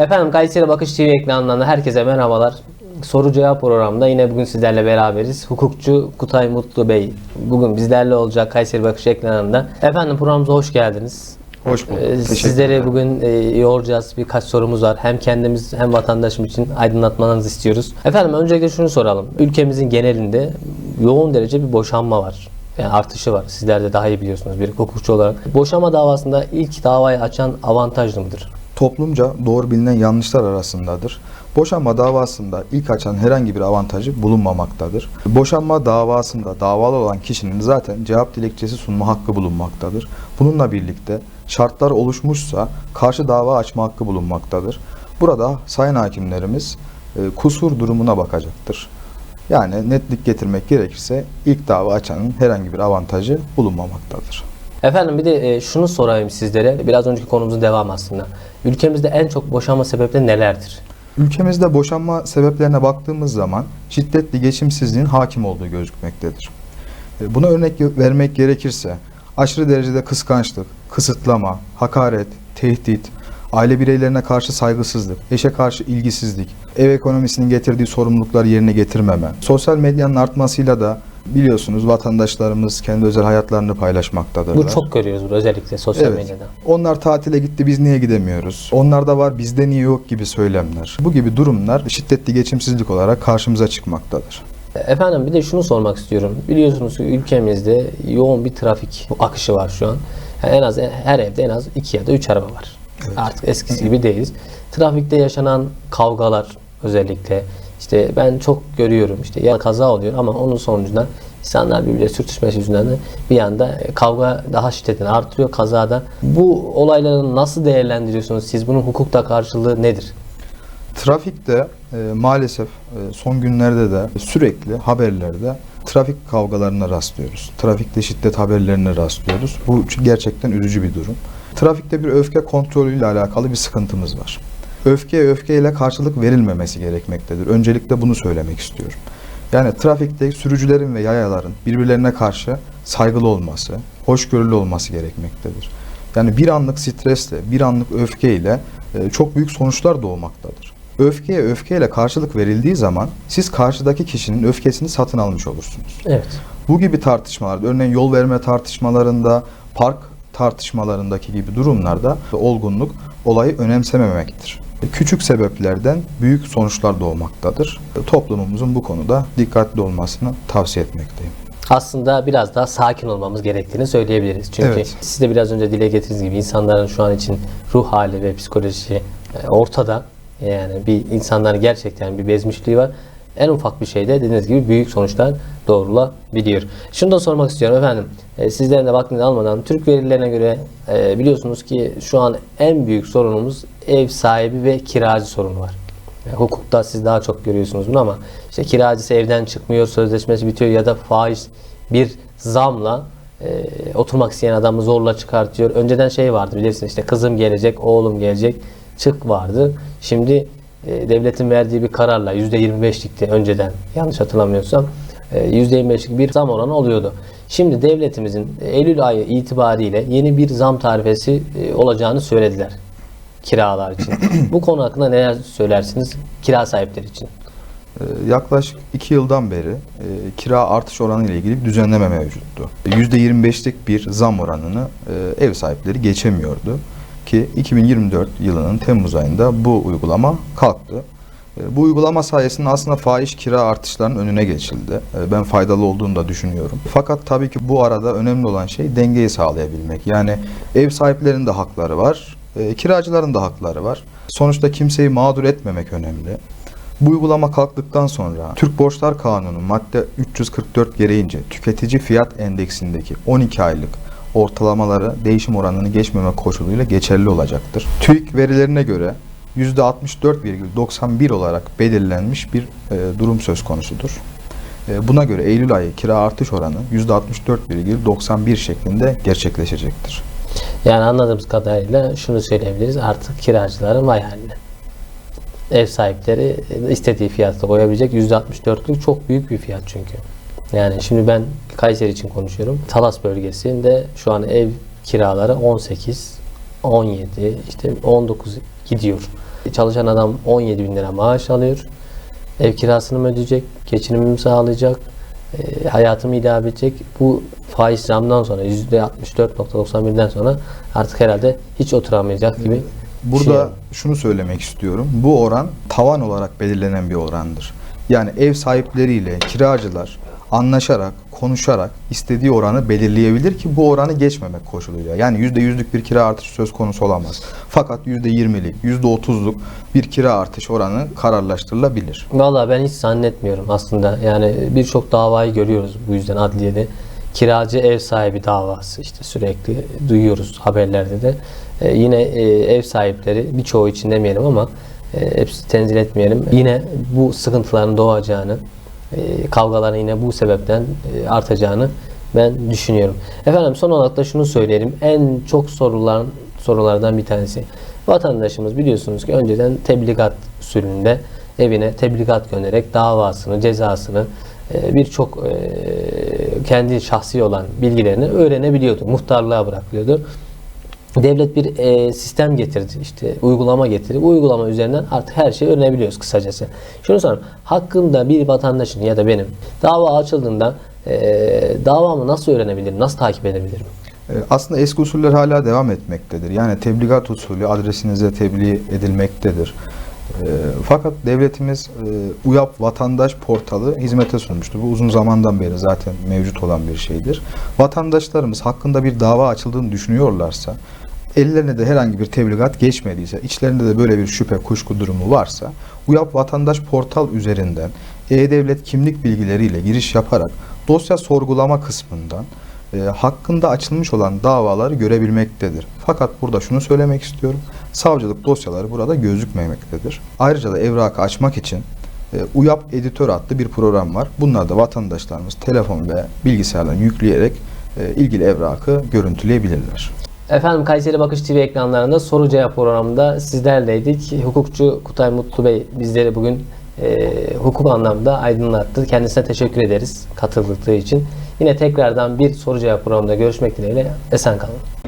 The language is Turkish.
Efendim Kayseri Bakış TV ekranından da herkese merhabalar. Soru cevap programında yine bugün sizlerle beraberiz. Hukukçu Kutay Mutlu Bey bugün bizlerle olacak Kayseri Bakış ekranında. Efendim programımıza hoş geldiniz. Hoş bulduk. Ee, ederim. bugün e, yoracağız. Birkaç sorumuz var. Hem kendimiz hem vatandaşım için aydınlatmanızı istiyoruz. Efendim öncelikle şunu soralım. Ülkemizin genelinde yoğun derece bir boşanma var. Yani artışı var. Sizler de daha iyi biliyorsunuz bir hukukçu olarak. Boşanma davasında ilk davayı açan avantajlı mıdır? Toplumca doğru bilinen yanlışlar arasındadır. Boşanma davasında ilk açan herhangi bir avantajı bulunmamaktadır. Boşanma davasında davalı olan kişinin zaten cevap dilekçesi sunma hakkı bulunmaktadır. Bununla birlikte şartlar oluşmuşsa karşı dava açma hakkı bulunmaktadır. Burada sayın hakimlerimiz e, kusur durumuna bakacaktır. Yani netlik getirmek gerekirse ilk dava açanın herhangi bir avantajı bulunmamaktadır. Efendim bir de e, şunu sorayım sizlere. Biraz önceki konumuzun devamı aslında. Ülkemizde en çok boşanma sebepleri nelerdir? Ülkemizde boşanma sebeplerine baktığımız zaman şiddetli geçimsizliğin hakim olduğu gözükmektedir. E, Buna örnek vermek gerekirse aşırı derecede kıskançlık, kısıtlama, hakaret, tehdit, aile bireylerine karşı saygısızlık, eşe karşı ilgisizlik, ev ekonomisinin getirdiği sorumlulukları yerine getirmeme, sosyal medyanın artmasıyla da biliyorsunuz vatandaşlarımız kendi özel hayatlarını paylaşmaktadırlar. Bu çok görüyoruz burada özellikle sosyal Evet. medyada. Onlar tatile gitti biz niye gidemiyoruz? Onlarda var bizde niye yok gibi söylemler. Bu gibi durumlar şiddetli geçimsizlik olarak karşımıza çıkmaktadır. Efendim bir de şunu sormak istiyorum. Biliyorsunuz ki ülkemizde yoğun bir trafik akışı var şu an. Yani en az her evde en az iki ya da üç araba var. Artık eskisi gibi değiliz. Trafikte yaşanan kavgalar özellikle işte ben çok görüyorum işte ya kaza oluyor ama onun sonucunda insanlar birbirine sürtüşmesi yüzünden de bir anda kavga daha şiddetini artırıyor kazada. Bu olayları nasıl değerlendiriyorsunuz? Siz bunun hukukta karşılığı nedir? Trafikte e, maalesef e, son günlerde de sürekli haberlerde trafik kavgalarına rastlıyoruz. Trafikte şiddet haberlerine rastlıyoruz. Bu gerçekten üzücü bir durum. Trafikte bir öfke kontrolüyle alakalı bir sıkıntımız var. Öfkeye öfkeyle karşılık verilmemesi gerekmektedir. Öncelikle bunu söylemek istiyorum. Yani trafikte sürücülerin ve yayaların birbirlerine karşı saygılı olması, hoşgörülü olması gerekmektedir. Yani bir anlık stresle, bir anlık öfkeyle e, çok büyük sonuçlar doğmaktadır. Öfkeye öfkeyle karşılık verildiği zaman siz karşıdaki kişinin öfkesini satın almış olursunuz. Evet. Bu gibi tartışmalarda, örneğin yol verme tartışmalarında, park tartışmalarındaki gibi durumlarda olgunluk olayı önemsememektir. Küçük sebeplerden büyük sonuçlar doğmaktadır. Toplumumuzun bu konuda dikkatli olmasını tavsiye etmekteyim. aslında biraz daha sakin olmamız gerektiğini söyleyebiliriz. Çünkü Evet. siz de biraz önce dile getirdiğiniz gibi insanların şu an için ruh hali ve psikolojisi e, ortada. Yani bir insanların gerçekten bir bezmişliği var. En ufak bir şeyde dediğiniz gibi büyük sonuçlar doğrulabiliyor. Şunu da sormak istiyorum efendim. E, sizlerin de vaktini almadan Türk verilerine göre e, biliyorsunuz ki şu an en büyük sorunumuz ev sahibi ve kiracı sorunu var. Yani hukukta siz daha çok görüyorsunuz bunu ama işte kiracısı evden çıkmıyor, sözleşmesi bitiyor ya da faiz bir zamla e, oturmak isteyen adamı zorla çıkartıyor. Önceden şey vardı bilirsin işte kızım gelecek, oğlum gelecek, çık vardı. Şimdi e, devletin verdiği bir kararla %25'likti önceden yanlış hatırlamıyorsam e, %25'lik bir zam oranı oluyordu. Şimdi devletimizin Eylül ayı itibariyle yeni bir zam tarifesi e, olacağını söylediler kiralar için. Bu konu hakkında neler söylersiniz kira sahipleri için? Ee, Yaklaşık 2 yıldan beri e, kira artış oranı ile ilgili bir düzenleme mevcuttu. %25'lik bir zam oranını e, ev sahipleri geçemiyordu ki 2024 yılının Temmuz ayında bu uygulama kalktı. E, Bu uygulama sayesinde aslında fahiş kira artışlarının önüne geçildi. E, Ben faydalı olduğunu da düşünüyorum. Fakat tabii ki bu arada önemli olan şey dengeyi sağlayabilmek. Yani ev sahiplerinin de hakları var, e, kiracıların da hakları var. Sonuçta kimseyi mağdur etmemek önemli. Bu uygulama kalktıktan sonra Türk Borçlar Kanunu madde 344 gereğince tüketici fiyat endeksindeki 12 aylık ortalamaları değişim oranını geçmeme koşuluyla geçerli olacaktır. TÜİK verilerine göre %64,91 olarak belirlenmiş bir e, durum söz konusudur. E, buna göre Eylül ayı kira artış oranı %64,91 şeklinde gerçekleşecektir. Yani anladığımız kadarıyla şunu söyleyebiliriz artık kiracıların vay haline. Ev sahipleri istediği fiyatta koyabilecek %64'lük çok büyük bir fiyat çünkü. Yani şimdi ben Kayseri için konuşuyorum. Talas bölgesinde şu an ev kiraları 18, 17, işte 19 gidiyor. Çalışan adam 17 bin lira maaş alıyor. Ev kirasını mı ödeyecek? Geçinimimi sağlayacak? e, hayatımı idame edecek. Bu faiz zamdan sonra %64.91'den sonra artık herhalde hiç oturamayacak gibi. Burada şey. şunu söylemek istiyorum. Bu oran tavan olarak belirlenen bir orandır. Yani ev sahipleriyle kiracılar anlaşarak, konuşarak istediği oranı belirleyebilir ki bu oranı geçmemek koşuluyla. Yani %100'lük bir kira artışı söz konusu olamaz. Fakat %20'lik, %30'luk bir kira artış oranı kararlaştırılabilir. Vallahi ben hiç zannetmiyorum aslında. Yani birçok davayı görüyoruz bu yüzden adliyede. Kiracı ev sahibi davası işte sürekli duyuyoruz haberlerde de. Ee, yine e, ev sahipleri birçoğu için demeyelim ama e, hepsi tenzil etmeyelim. Yine bu sıkıntıların doğacağını, kavgaların yine bu sebepten e, artacağını ben düşünüyorum. Efendim son olarak da şunu söyleyelim. En çok sorulan sorulardan bir tanesi. Vatandaşımız biliyorsunuz ki önceden tebligat usulünde evine tebligat göndererek davasını, cezasını e, birçok e, kendi şahsi olan bilgilerini öğrenebiliyordu. Muhtarlığa bırakılıyordu. Devlet bir e, sistem getirdi, işte uygulama getirdi. Bu uygulama üzerinden artık her şeyi öğrenebiliyoruz kısacası. Şunu sorayım, hakkında bir vatandaşın ya da benim dava açıldığında e, davamı nasıl öğrenebilirim, nasıl takip edebilirim? Ee, Aslında eski usuller hala devam etmektedir. Yani tebligat usulü adresinize tebliğ edilmektedir. Ee, Fakat devletimiz e, UYAP vatandaş portalı hizmete sunmuştur. Bu uzun zamandan beri zaten mevcut olan bir şeydir. Vatandaşlarımız hakkında bir dava açıldığını düşünüyorlarsa, ellerine de herhangi bir tebligat geçmediyse, içlerinde de böyle bir şüphe, kuşku durumu varsa, UYAP vatandaş portal üzerinden e-devlet kimlik bilgileriyle giriş yaparak dosya sorgulama kısmından e, hakkında açılmış olan davaları görebilmektedir. Fakat burada şunu söylemek istiyorum. Savcılık dosyaları burada gözükmemektedir. Ayrıca da evrakı açmak için e, UYAP Editör adlı bir program var. Bunlar da vatandaşlarımız telefon ve bilgisayardan yükleyerek e, ilgili evrakı görüntüleyebilirler. Efendim Kayseri Bakış TV ekranlarında soru cevap programında sizlerleydik. Hukukçu Kutay Mutlu Bey bizleri bugün e, hukuk anlamda aydınlattı. Kendisine teşekkür ederiz katıldığı için. Yine tekrardan bir soru cevap programında görüşmek dileğiyle. Esen kalın.